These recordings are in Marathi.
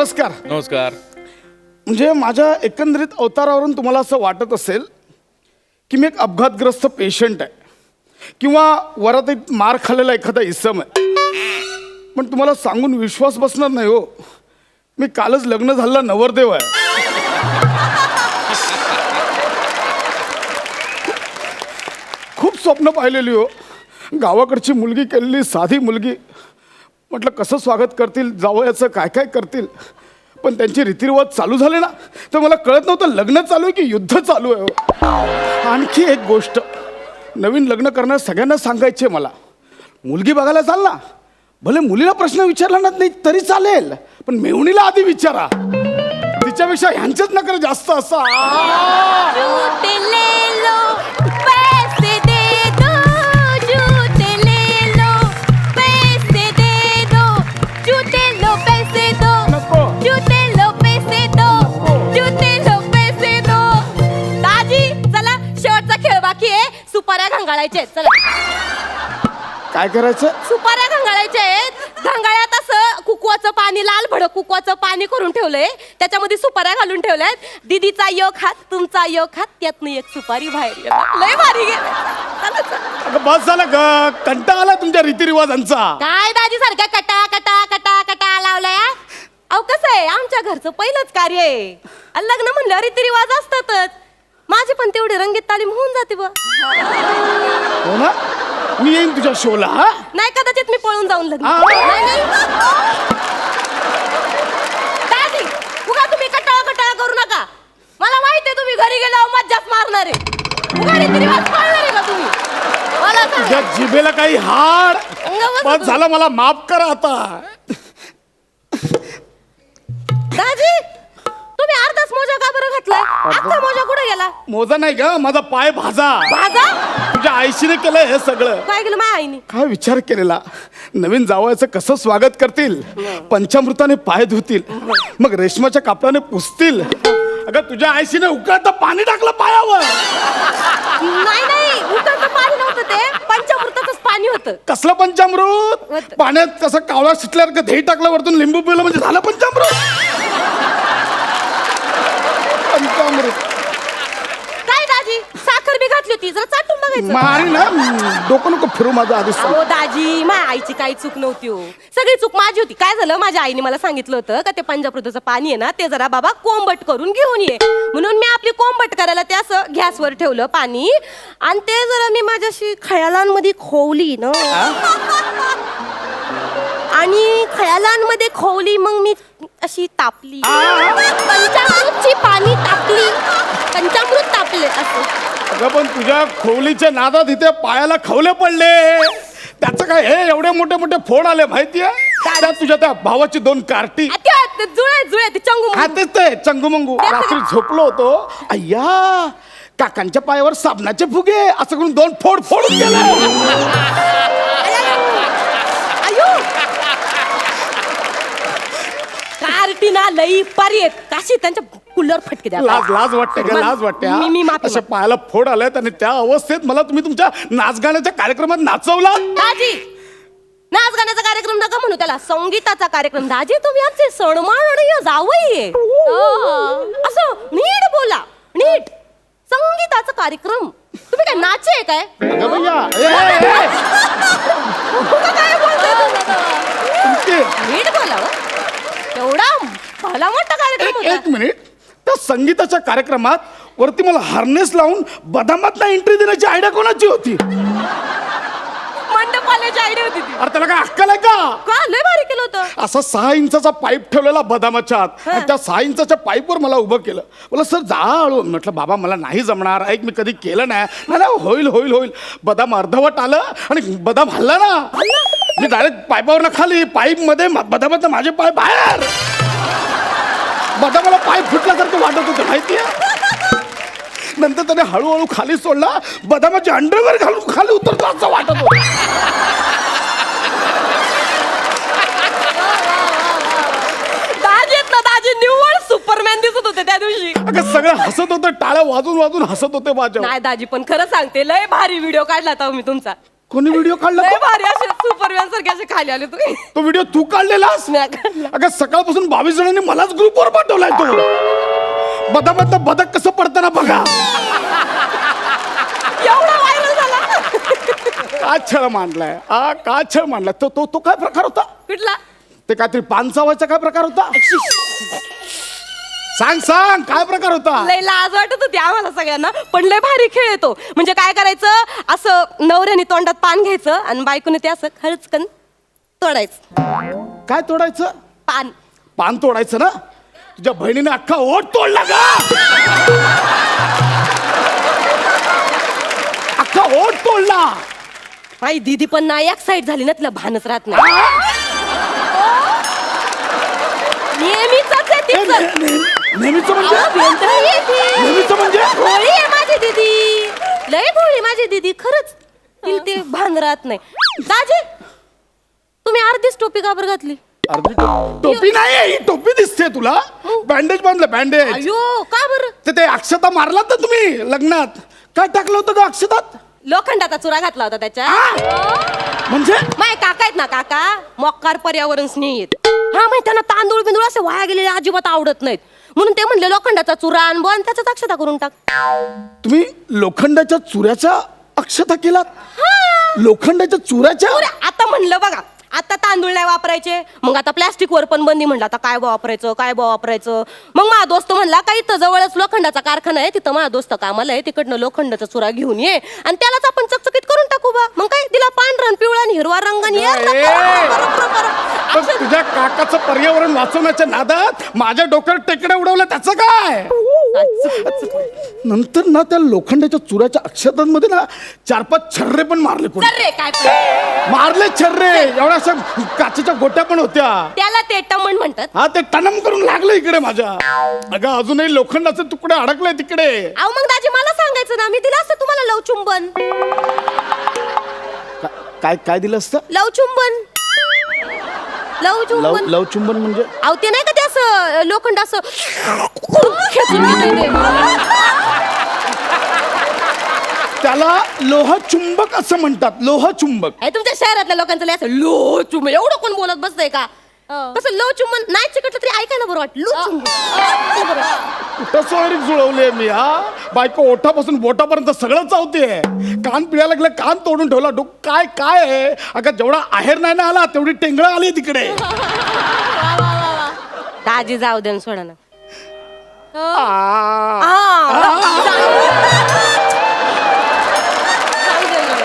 नमस्कार. नमस्कार. म्हणजे माझ्या एकंदरीत अवतारावरून तुम्हाला असं वाटत असेल की मी एक अपघातग्रस्त पेशंट आहे किंवा वरात एक मार खाल्लेला एखादा इसम आहे. पण तुम्हाला सांगून विश्वास बसणार नाही हो. मी कालच लग्न झालेला नवरदेव आहे. खूप स्वप्न पाहिलेली हो. गावाकडची मुलगी केलेली साधी मुलगी. म्हटलं कसं स्वागत करतील? जावयाचं काय काय करतील? पण त्यांचे रीतिरिवाज चालू झाले ना तर मला कळत नव्हतं लग्न चालू आहे की युद्ध चालू आहे हो. आणखी एक गोष्ट नवीन लग्न करणार सगळ्यांना सांगायचे मला. मुलगी बघायला चाल ना. भले मुलीला प्रश्न विचारला ना नाही तरी चालेल. पण मेवणीला आधी विचारा. तिच्यापेक्षा ह्यांचेच नकर जास्त असा. आहेत. चला. काय करायचं? सुपाऱ्या घंगाळायच्या आहेत. घंगाळ्यात असं कुकवाचं पाणी लाल भडक कुकवाचं पाणी करून ठेवलंय. त्याच्यामध्ये सुपाऱ्या घालून ठेवल्यात. दीदीचा योग हात तुमचा योग हात त्यातनं एक सुपारी बाहेर येणार. लय भारी गेलं चला, चला. अगं बस झालं ग. कंटाळा आला तुमच्या रीतिरिवाजांचा. काय दाजी सारखा कटा कटा कटा कटा लावलाय? अहो कसं आहे? आमच्या घरचं पहिलंच कार्य आहे. आणि लग्न म्हणल्यावर रीतिरिवाज असतातच. माझी पण तेवढी रंगीत तालीम होऊन जाते बा. हो ना? मी येईन तुझ्या शोला हा? नाही कदाचित मी पळून जाऊन लग्न. आ. नाही, नाही. दादी उगा तुम्ही कटाळा कटाळा करू नका. मला माहिती आहे तुम्ही घरी गेल्यावर मज्जाच मारणार आहे. उगा रीतिरिवाज पाळणार आहे का तुम्ही? मला सांगा. तुझ्या जिभेला काही हाड अंगावर बस झालं मला माफ करा आता. दादी तुम्ही अर्धाच मोजा का बरं घातलाय? अख्खा मोजा कुठे गेला? मोजा नाही ग माझा पाय भाजा. भाजा? तुझ्या आईशीने केलंय हे सगळं. काय केलं माझ्या आईने? काय विचार केलेला? नवीन जावयाचं कसं स्वागत करतील? पंचामृताने पाय धुतील. मग रेशमाच्या कापडाने पुसतील. अगं तुझ्या आईशीने उकळतं पाणी टाकलं पायावर. नाही नाही उकळतं पाणी नव्हतं ते. पंचामृताचंच पाणी होतं. कसलं पंचामृत. पाण्यात कसं कावळा शिटल्यावर दही टाकलं वरतून लिंबू पिलं म्हणजे झालं पंचामृत? पंचामृत. काय दाजी? साखर बी घातली होती. जरा चाटून बघायचं. मारी ना हम्म, डोकं नको फिरू माझं आधीच सांग. अहो दाजी माझ्या आईची काही चूक नव्हती हो. सगळी चूक माझी होती. काय झालं? माझ्या आईने मला सांगितलं होतं का ते पंजाबृताचं पाणी आहे ना ते जरा बाबा कोंबट करून घेऊन ये. म्हणून मी आपली कोंबट करायला ते असं गॅसवर ठेवलं पाणी. आणि ते जरा मी माझ्याशी खयालांमध्ये खोवली ना. आणि खयालांमध्ये खोवली मग मी अशी तापली. पंचामृतची पाणी तापली. पंचामृत तापले असं. अगं पण तुझ्या खोलीच्या नादात इथे पायाला खवले पडले. त्याचं काय हे एवढे मोठे मोठे फोड आले माहितीये? त्यात तुझ्या त्या भावाची दोन कार्टी. जुळे जुळे ते चंगू हा तेच ते चंगुमंगू. रात्री झोपलो होतो. अय्या काकांच्या पायावर साबणाचे फुगे असं करून दोन फोड फोडून गेले. कार्टिना लई पारी आहेत. काशी त्यांच्या कुल्लर फटके द्या. लाज लाज वाटते का? लाज वाटते हा? मी मी माफी अशा पायाला फोड आलेत आणि त्या अवस्थेत मला तुम्ही तुमच्या नाचगाण्याच्या कार्यक्रमात नाचवला? दाजी नाच गाण्याचा कार्यक्रम नका म्हणू त्याला. संगीताचा कार्यक्रम. दाजी तुम्ही आमचे सणमाण जावई असं नीट बोला. नीट. संगीताचा कार्यक्रम. तुम्ही काय नाचे आहे काय? अगं भैया. ए, ए, ए, तुमचं काय बोलताय तुम्ही? तुमचे- नीट बोला हो. एवढा भला मोठा कार्यक्रम एक होता. एक मिनिट. त्या संगीताच्या कार्यक्रमात वरती मला हार्नेस लावून बदामात एंट्री देण्याची आयडिया कोणाची होती? मंडपाल्याची आयडिया होती ती. अरे त्याला काय अक्कल आहे का? का? लय भारी केलं होतं. असा सहा इंचाचा पाईप ठेवलेला बदामाच्या आत. आणि त्या सहा इंचाच्या पाईपवर मला उभं केलं. मला सर जा हळू म्हटलं बाबा मला नाही जमणार. ऐक मी कधी केलं नाही. नाही नाही, होईल होईल होईल. बदाम अर्धवट आलं आणि बदाम हल्ला ना. मी डायरेक्ट पाईपावर खाली पाईपमध्ये बदामात माझे पाय बाहेर. वाटत होतं माहितीये नंतर त्याने हळूहळू खाली सोडला बदामाचे अंडरवेअर घालून खाली उतरतो असं वाटत होतं. दाजी ना दाजी निव्वळ सुपरमॅन दिसत होते त्या दिवशी. अगं सगळं हसत होतं टाळ्या वाजून वाजून हसत होते माझ्या नाही दाजी पण खरं सांगते लय भारी व्हिडिओ काढला होता मी तुमचा. कोणी व्हिडिओ काढला लय भारी असे सुपरमॅन सारखे असे खाली आले तुम्ही. तो व्हिडिओ तू काढलेलास? मी काढला. अगं सकाळपासून बावीस जणांनी मलाच ग्रुपवर पाठवलाय तो. बदाबद्दा बदक कसं पडताना बघा. एवढा व्हायरल झाला. का छळ मांडलाय. हा का छळ मांडलाय. तो तो तो काय प्रकार होता? कुठला? ते काहीतरी पान चावायचा काय प्रकार होता? सांग सांग काय प्रकार होता? लय लाज वाटत होती आम्हाला सगळ्यांना पण लय भारी खेळ येतो. म्हणजे काय करायचं? असं नवऱ्याने तोंडात पान घ्यायचं आणि बायकोने ते असं खरचकन तोडायचं. काय तोडायचं? पान. पान तोडायचं ना? तुझ्या बहिणीने अख्खा ओट तोडला का अख्खा ओट तोडला! माझी दीदी पण ना एक साईड झाली ना तिला भानच राहत नाही. नेहमीच आहे हे तिचं. ने- ने- नेहमीचं म्हणजे? अहो, वेंधळी आहे ती. नेहमीचं म्हणजे? भोळी आहे माझी दीदी. लय भोळी माझी दीदी खरंच. तिला ते भान राहत नाही. दाजी तुम्ही अर्धीच टोपी का बरं घातली? अर्धी टोपी नाही ही टोपी दिसते तुला. बँडेज बांधलं बँडेज अयो का बरं? ते ते अक्षता मारलात ना तुम्ही लग्नात. काय टाकलं होतं का अक्षतात? लोखंडाचा चुरा घातला होता त्याच्या. म्हणजे? माय काका आहेत ना काका? मक्कार पर्यावरण स्नेही आहेत. हा माहिती त्यांना तांदूळ बिंदूळ असे वाया गेलेले अजिबात आवडत नाहीत. म्हणून ते म्हणले लोखंडाचा चुरा आणि बन त्याच्यात अक्षता करून टाक. तुम्ही लोखंडाच्या चुऱ्याच्या अक्षता केलात? लोखंडाच्या चुऱ्याच्या? अरे, आता म्हणलं बघा. आता तांदूळ नाही वापरायचे. मग आता प्लॅस्टिक वर पण बंदी म्हणलं. आता काय बा वापरायचं काय बा वापरायचं. मग माझा दोस्त म्हणला काही इथं जवळच लोखंडाचा कारखाना आहे? तिथं माझा दोस्त कामाला आहे. तिकडनं लोखंडाचा चुरा घेऊन ये आणि त्यालाच आपण चकचकीत करून टाकू बा. मग काय? तिला पांढरा आणि पिवळा आणि हिरवा रंग आणि यार ना. पण तुझ्या काकाचं पर्यावरण वाचवण्याच्या नादात माझ्या डोक्यावर टेकड्या उडवल्या त्याचं काय? नंतर ना त्या लोखंडाच्या चुऱ्याच्या अक्षतांमध्ये ना चार पाच छर्रे पण मारले कोणी. चल रे काय पण. मारले छर्रे. एवढ्या अशा काचेच्या गोट्या पण होत्या. त्याला ते टमण म्हणतात. हा ते टनम करून लागलं इकडे माझ्या. अगं अजूनही लोखंडाचे तुकडे अडकले तिकडे. अहो मग दाजी मला सांगायचं ना मी दिलं असतं तुम्हाला लवचुंबन का- काय काय दिलं असतं? लवचुंबन लव लवचुंबन लवचुंबन म्हणजे? अहो ते नाही का ते असं लोखंड असं खेचून घेतंय ते. त्याला लोहचुंबक असं म्हणतात लोहचुंबक अरे तुमच्या शहरातल्या लोकांचं लय असं लो चुंबन एवढं कोण बोलत बसतंय का? कसं लो चुंबन नाही चिकटलं तरी ऐका ना बरं वाट लो चुंबन कुठं सोयरी जुळवले मी हा? बायको ओठापासून बोटापर्यंत सगळं चावते कान पिळायला लागलं कान तोडून ठेवला. डोक काय काय आहे? अगं जेवढा आहेर नाही ना आला तेवढी टेंगळ आली तिकडे. दाजी जाऊ दे न सोडा ना. आ. आ, जाऊ दे ना.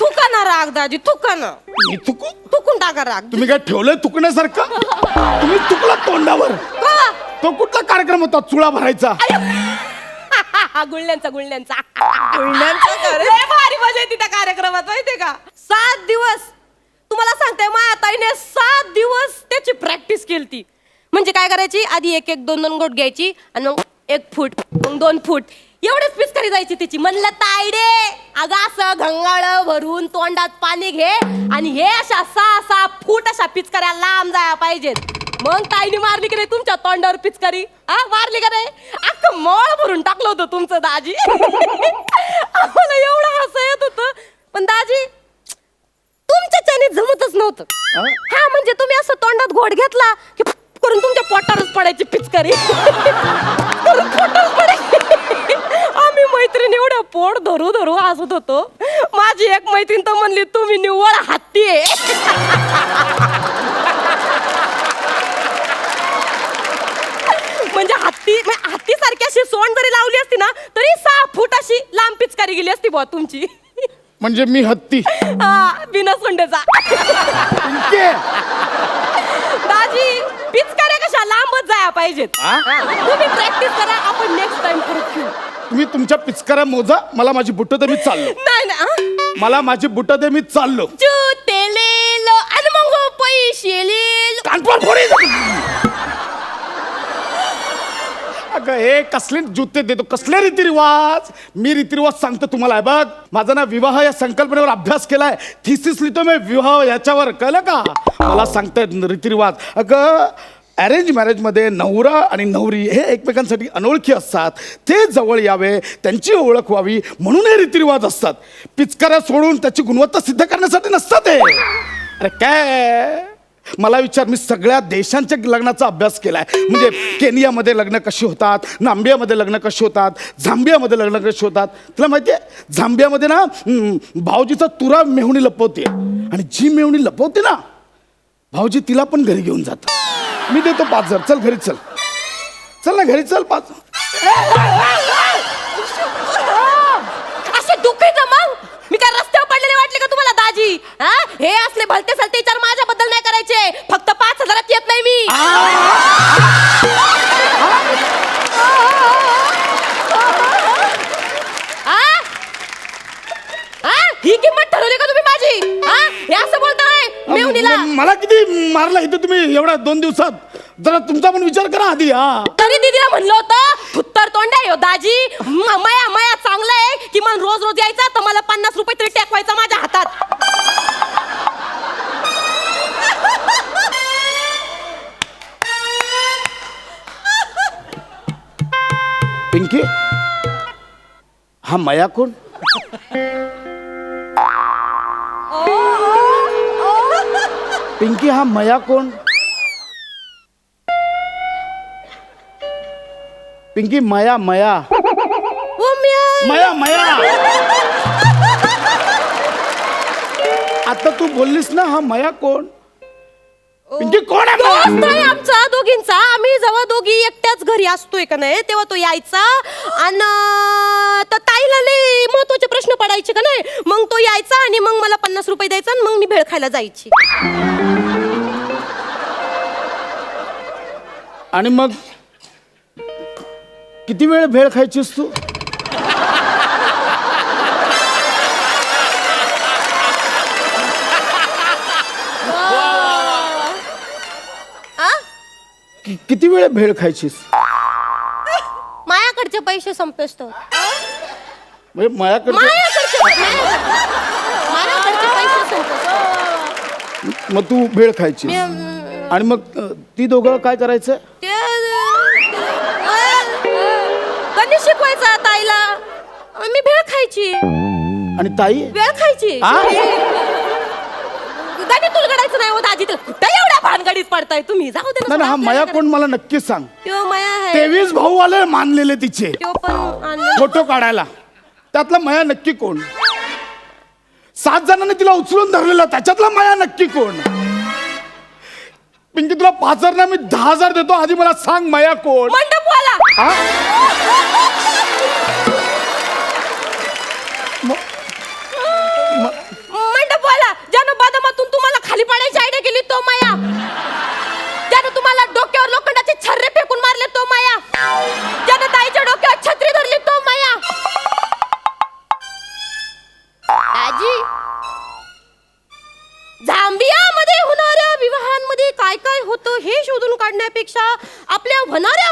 थुका ना राग दाजी थुका ना? मी तुकू थुकून टाका राग. तुम्ही काय ठेवलंय तुकण्यासारखं तुम्ही तुकला तोंडावर. का? तो कुठला कार्यक्रम होता चुळा भरायचा? गुळण्यांचा गुळण्यांचा. गुळण्यांचा भारी मजा येते त्या कार्यक्रमात माहितीये का? सात दिवस तुम्हाला सांगते माया ताईने सात दिवस त्याची प्रॅक्टिस केली म्हणजे काय करायची? आधी एक एक दोन दोन गोट घ्यायची आणि मग एक फूट मग दोन फूट. एवढेच पिचकारी जायची तिची. म्हणलं ताईडे अगं असं घंगाळ भरून तोंडात पाणी घे आणि हे अशा सहा सहा फूट अशा पिचकऱ्या लांब जाया पाहिजेत. मग ताईने मारली की नाही तुमच्या तोंडावर पिचकारी? आ मारली का नाही? अख्खं मळ भरून टाकलं होतं तुमचं दाजी. आम्हाला एवढं हसं येत होतं. पण दाजी तुमच्या त्याने जमतच नव्हतं. हा? हा म्हणजे तुम्ही असं तोंडात घोट घेतला की करून तुमच्या पोटावरच पडायची पिचकारी. करून पोटावर पडायची. आम्ही मैत्रीण एवढ्या पोट धरू धरू हसत होतो. माझी एक मैत्रीण तर म्हणली तुम्ही निव्वळ हत्ती आहे. म्हणजे हत्ती हत्ती सारखी अशी सोंड जरी लावली असती ना तरी सहा फूट अशी लांब पिचकारी गेली असती बुवा तुमची. म्हणजे मी हत्ती. हा, बिना सोंडेचा पिंके, दाजी पिचकाऱ्या कशा लांबच जाया पाहिजेत. हा? हा, तुम्ही प्रॅक्टिस करा आपण नेक्स्ट टाइम परत तुम्ही तुमच्या पिचकाऱ्या मोजा मला माझी बुट्ट दे मी चाललो. नाही ना हा? मला माझी बुट्ट दे मी चाललो. जुते लेल आणि मग पैसे लेल कानपूर फोडी अगं हे कसले जुते देतो कसले रीतिरिवाज? मी रीतिरिवाज सांगतो तुम्हाला हे बघ. माझा ना विवाह या संकल्पनेवर अभ्यास केलाय. थिसिस लिहितो मी विवाह याच्यावर कळलं का? मला सांगतायत रीतिरिवाज. अगं अरेंज मॅरेजमध्ये नवरा आणि नवरी हे एकमेकांसाठी अनोळखी असतात. ते जवळ यावे त्यांची ओळख व्हावी म्हणून हे रीतिरिवाज असतात. पिचकाऱ्या सोडून त्याची गुणवत्ता सिद्ध करण्यासाठी नसतात हे. अरे काय? मला विचार मी सगळ्या देशांच्या लग्नाचा अभ्यास केला आहे म्हणजे केनियामध्ये लग्न कशी होतात नांबियामध्ये लग्न कशी होतात झांबियामध्ये लग्न कशी होतात? तुला माहिती आहे? झांबियामध्ये ना भाऊजीचा तुरा मेहुणी लपवते. आणि जी मेहुणी लपवते ना भाऊजी तिला पण घरी घेऊन जातात. मी देतो पाच हजार. चल घरी चल. चल ना घरी चल पाच असे दुःख आहे का मग मी काय रस्त्यावर पडलेले वाटले का दाजी हा? हे असले भलते सलते विचार माझ्याबद्दल नाही करायचे. फक्त पाच हजारात येत नाही मी. हा? हा? ही किंमत ठरवली का तुम्ही माझी? हा हे असं बोलताय मेवणीला. म- मला किती मारला इथे तुम्ही एवढ्या दोन दिवसात? जरा तुमचा पण विचार करा आधी हा. तरी दीदीला म्हणलं होतं फुत्तर तोंड आहे हो दाजी. म- मया मया चांगलं आहे की मन रोज रोज यायचा तर मला पन्नास रुपये तरी टेकवायचा माझ्या हातात. पिंकी हा मया कोण पिंकी हा मया कोण पिंकी मया मया। म्या। मया मया। आता तू बोललीस ना हा मया कोण पिंकी कोण आहे मया? दोघींचा आम्ही जेव्हा दोघी एकट्याच घरी असतोय का नाही तेव्हा तो यायचा. आणि तर ताईला लई महत्त्वाचे प्रश्न पडायचे का नाही मग तो यायचा आणि मग मला पन्नास रुपये द्यायचा आणि मग मी भेळ खायला जायची. आणि मग किती वेळ भेळ खायचीस तू? कि- किती वेळ भेळ खायचीस? मायाकडचे पैसे संपेस म्हणजे मयाकडे मायाकडचे मायाकडचे पैसे संपेस मग तू भेळ खायची आणि मग अ, ती दोघं काय करायचं? ते गणेश शिकवायचा ताईला? मी भेळ खायची. आणि ताई? वेळ खायची. आ? गाडी तुलगडायचं नाही हो दाजी तर कुठं एवढ्या भानगडीत पडताय तुम्ही. जाऊ दे ना नाही हा सोडा, मया आपल्याला कोण मला नक्की सांग. त्यो माया आहे. तेवीस भाऊ आले मानलेले तिचे. त्यो पण आणलं. फोटो काढायला. त्यातला मया नक्की कोण? सात जणांनी तिला उचलून धरलेला त्याच्यातला मया नक्की कोण? पिंकी तुला पाच हजार ना मी दहा हजार देतो. आधी मला सांग मया कोण? मंडपवाला. हा? म- काढण्यापेक्षा आपल्या होणाऱ्या